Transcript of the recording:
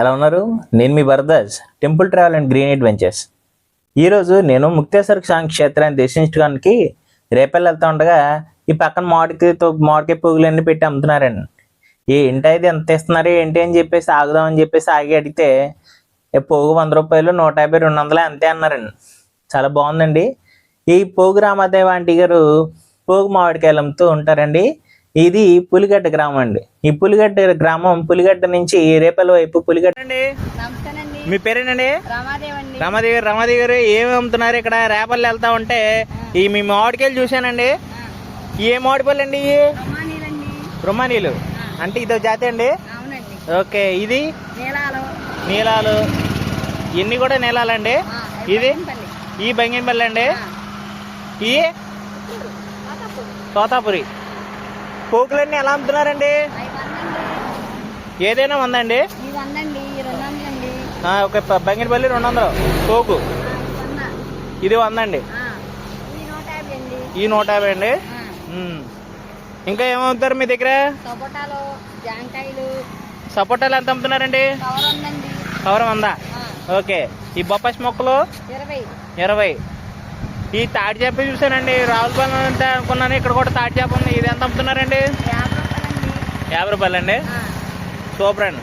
ఎలా ఉన్నారు? నేను మీ Bharadwaj temple travel and green adventures ఈరోజు నేను ముక్తేశ్వర స్వామి క్షేత్రాన్ని దర్శించడానికి రేపల్లి వెళ్తా ఉండగా ఈ పక్కన మామిడికాయతో మామిడికాయ పువ్వులన్నీ పెట్టి అమ్ముతున్నారండి. ఏంటి ఇది ఎంత ఇస్తున్నారు ఏంటి అని చెప్పేసి ఆగుదామని చెప్పేసి ఆగి అడిగితే పోగు వంద రూపాయలు నూట యాభై రెండు వందలు అంతే అన్నారండి. చాలా బాగుందండి. ఈ పోగు రామాదేవ ఆంటీ గారు పోగు మామిడికాయలు అమ్ముతూ ఉంటారండి. ఇది పులిగడ్డ గ్రామం అండి. ఈ పులిగడ్డ గ్రామం పులిగడ్డ నుంచి రేపల్లి వైపు పులిగడ్డ అండి. మీ పేరేనండి? రమాదేవండి. రమాదేవి గారు రమాదేవి గారు ఏమి అమ్ముతున్నారు? ఇక్కడ రేపల్లి వెళ్తా ఉంటే ఈ మీ మామిడికాయలు చూశానండి. ఏ మామిడిపళ్ళు అండి రుమానీలు అంటే ఇదో జాతి అండి? అవునండి. ఓకే ఇది? నీలాలు. నీలాలు. ఇన్ని కూడా నీలాలండి? ఇది. ఈ బంగినపల్లి అండి? ఈ? తోతాపురి. పోకులన్నీ ఎలా అమ్ముతున్నారండి? ఏదైనా ఉందండి ఒక బంగినపల్లి రెండు వందలు పోకు ఇది వందండి. ఈ నూట యాభై అండి. ఇంకా ఏమవుతారు మీ దగ్గర? సపోటాలు ఎంత అమ్ముతున్నారండి? కవర్ వందా. ఓకే. ఈ బొప్పాసి మొక్కలు? ఇరవై. ఇరవై. ఈ తాటి చేప చూసానండి రావులపాలెం అంటే అనుకున్నాను. ఇక్కడ కూడా తాటి చేప ఉంది. ఇది ఎంత అమ్ముతున్నారండి? యాభై రూపాయలండి. సూపర్ అండి.